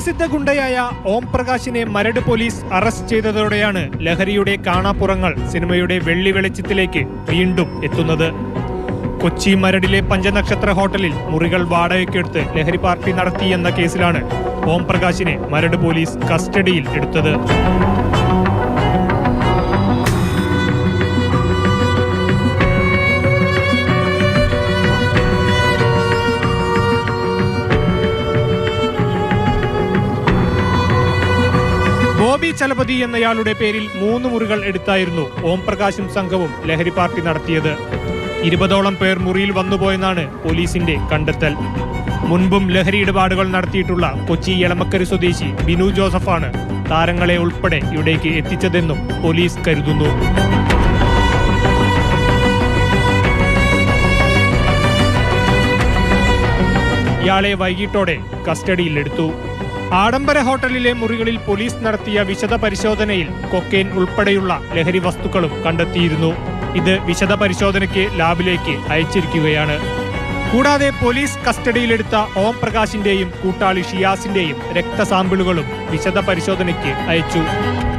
കുപ്രസിദ്ധ ഗുണ്ടയായ ഓം പ്രകാശിനെ മരട് പോലീസ് അറസ്റ്റ് ചെയ്തതോടെയാണ് ലഹരിയുടെ കാണാപ്പുറങ്ങൾ സിനിമയുടെ വെള്ളി വെളിച്ചത്തിലേക്ക് വീണ്ടും എത്തുന്നത്. കൊച്ചി മരടിലെ പഞ്ചനക്ഷത്ര ഹോട്ടലിൽ മുറികൾ വാടകയ്ക്കെടുത്ത് ലഹരി പാർട്ടി നടത്തിയെന്ന കേസിലാണ് ഓം പ്രകാശിനെ മരട് പോലീസ് കസ്റ്റഡിയിൽ എടുത്തത്. ബോബി ചലപതി എന്നയാളുടെ പേരിൽ മൂന്ന് മുറികൾ എടുത്തായിരുന്നു ഓം പ്രകാശും സംഘവും ലഹരി പാർട്ടി നടത്തിയത്. ഇരുപതോളം പേർ മുറിയിൽ വന്നുപോയെന്നാണ് പോലീസിന്റെ കണ്ടെത്തൽ. മുൻപും ലഹരി ഇടപാടുകൾ നടത്തിയിട്ടുള്ള കൊച്ചി എളമക്കരി സ്വദേശി ബിനു ജോസഫാണ് താരങ്ങളെ ഉൾപ്പെടെ ഇവിടേക്ക് എത്തിച്ചതെന്നും പോലീസ് കരുതുന്നു. ഇയാളെ വൈകിട്ടോടെ കസ്റ്റഡിയിലെടുത്തു. ആഡംബര ഹോട്ടലിലെ മുറികളിൽ പോലീസ് നടത്തിയ വിശദ പരിശോധനയിൽ കൊക്കെയിൻ ഉൾപ്പെടെയുള്ള ലഹരി വസ്തുക്കളും കണ്ടെത്തിയിരുന്നു. ഇത് വിശദ പരിശോധനയ്ക്ക് ലാബിലേക്ക് അയച്ചിരിക്കുകയാണ്. കൂടാതെ പോലീസ് കസ്റ്റഡിയിലെടുത്ത ഓം പ്രകാശിന്റെയും കൂട്ടാളി ഷിയാസിന്റെയും രക്തസാമ്പിളുകളും വിശദ പരിശോധനയ്ക്ക് അയച്ചു.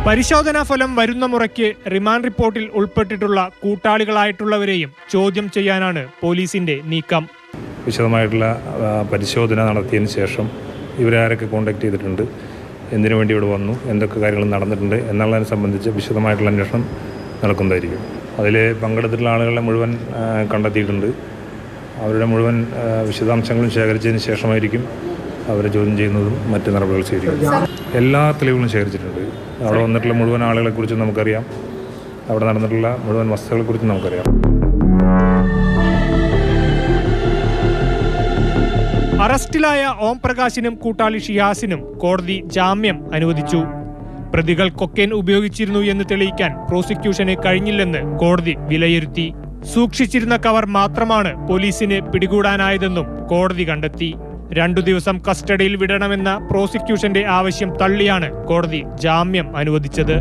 പരിശോധനാ ഫലം വരുന്ന മുറയ്ക്ക് റിമാൻഡ് റിപ്പോർട്ടിൽ ഉൾപ്പെട്ടിട്ടുള്ള കൂട്ടാളികളായിട്ടുള്ളവരെയും ചോദ്യം ചെയ്യാനാണ് പോലീസിന്റെ നീക്കം. വിശദമായിട്ടുള്ള പരിശോധന നടത്തിയതിനു ശേഷം ഇവരെ ആരൊക്കെ കോണ്ടാക്ട് ചെയ്തിട്ടുണ്ട്. എന്തിനു വേണ്ടി ഇവിടെ വന്നു? എന്തൊക്കെ കാര്യങ്ങൾ നടന്നിട്ടുണ്ട്? എന്നുള്ളതിനെ സംബന്ധിച്ച് വിശദമായിട്ടുള്ള അന്വേഷണം നടക്കുന്നതായിരിക്കും. അതിൽ പങ്കെടുത്തിട്ടുള്ള ആളുകളെ മുഴുവൻ കണ്ടെത്തിയിട്ടുണ്ട്. അവരുടെ മുഴുവൻ വിശദാംശങ്ങളും ശേഖരിച്ചതിന് ശേഷമായിരിക്കും അവരെ ചോദ്യം ചെയ്യുന്നതും മറ്റ് നടപടികൾ ചെയ്തിരിക്കും എല്ലാ തെളിവുകളും ശേഖരിച്ചിട്ടുണ്ട്. അവിടെ വന്നിട്ടുള്ള മുഴുവൻ ആളുകളെക്കുറിച്ചും നമുക്കറിയാം. അവിടെ നടന്നിട്ടുള്ള മുഴുവൻ വസ്തുക്കളെക്കുറിച്ചും നമുക്കറിയാം. അറസ്റ്റിലായ ഓം പ്രകാശിനും കൂട്ടാളി ഷിയാസിനും കോടതി ജാമ്യം അനുവദിച്ചു. പ്രതികൾ കൊക്കേൻ ഉപയോഗിച്ചിരുന്നു എന്ന് തെളിയിക്കാൻ പ്രോസിക്യൂഷന് കഴിഞ്ഞില്ലെന്ന് കോടതി വിലയിരുത്തി. സൂക്ഷിച്ചിരുന്ന കവർ മാത്രമാണ് പോലീസിന് പിടികൂടാനായതെന്നും കോടതി കണ്ടെത്തി. രണ്ടു ദിവസം കസ്റ്റഡിയിൽ വിടണമെന്ന പ്രോസിക്യൂഷന്റെ ആവശ്യം തള്ളിയാണ് കോടതി ജാമ്യം അനുവദിച്ചത്.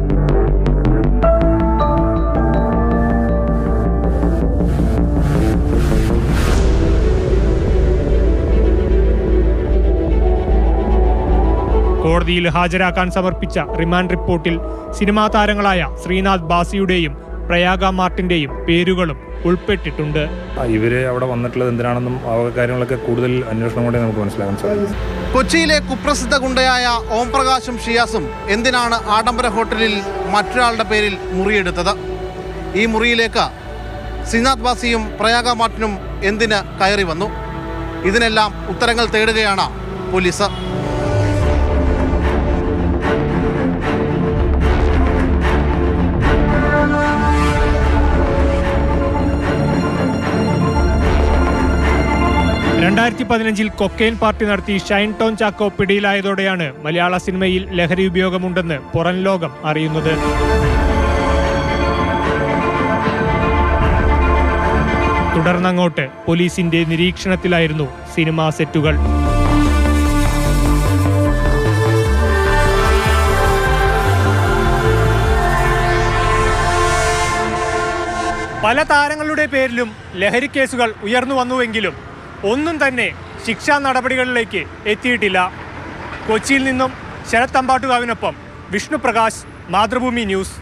കോടതിയിൽ ഹാജരാക്കാൻ സമർപ്പിച്ച റിമാൻഡ് റിപ്പോർട്ടിൽ സിനിമാ താരങ്ങളായ ശ്രീനാഥ് ബാസിയുടെയും പ്രയാഗ മാർട്ടിന്റെയും പേരുകളും ഉൾപ്പെട്ടിട്ടുണ്ട്. ആ, ഇവർ അവിടെ വന്നിട്ടുള്ളത് എന്തിനാണെന്നും ആ കാര്യങ്ങളൊക്കെ കൂടുതൽ അന്വേഷണം കൊണ്ടേ നമുക്ക് മനസ്സിലാക്കാൻ സാധിക്കും കൊച്ചിയിലെ കുപ്രസിദ്ധ ഗുണ്ടയായ ഓം പ്രകാശും ഷിയാസും എന്തിനാണ് ആഡംബര ഹോട്ടലിൽ മറ്റൊരാളുടെ പേരിൽ മുറിയെടുത്തത്? ഈ മുറിയിലേക്ക് ശ്രീനാഥ് ബാസിയും പ്രയാഗ മാർട്ടിനും എന്തിന് കയറി വന്നു? ഇതിനെല്ലാം ഉത്തരങ്ങൾ തേടുകയാണ് പോലീസ്. രണ്ടായിരത്തി പതിനഞ്ചിൽ കൊക്കെയിൻ പാർട്ടി നടത്തി ഷൈൻ ടോൺ ചാക്കോ പിടിയിലായതോടെയാണ് മലയാള സിനിമയിൽ ലഹരി ഉപയോഗമുണ്ടെന്ന് പുറം ലോകം അറിയുന്നത്. തുടർന്നങ്ങോട്ട് പോലീസിന്റെ നിരീക്ഷണത്തിലായിരുന്നു സിനിമാ സെറ്റുകൾ. പല താരങ്ങളുടെ പേരിലും ലഹരി കേസുകൾ ഉയർന്നു വന്നുവെങ്കിലും ഒന്നും തന്നെ ശിക്ഷാ നടപടികളിലേക്ക് എത്തിയിട്ടില്ല. കൊച്ചിയിൽ നിന്നും ശരത് തമ്പാട്ടുകാവിനൊപ്പം വിഷ്ണു പ്രകാശ് മാതൃഭൂമി ന്യൂസ്.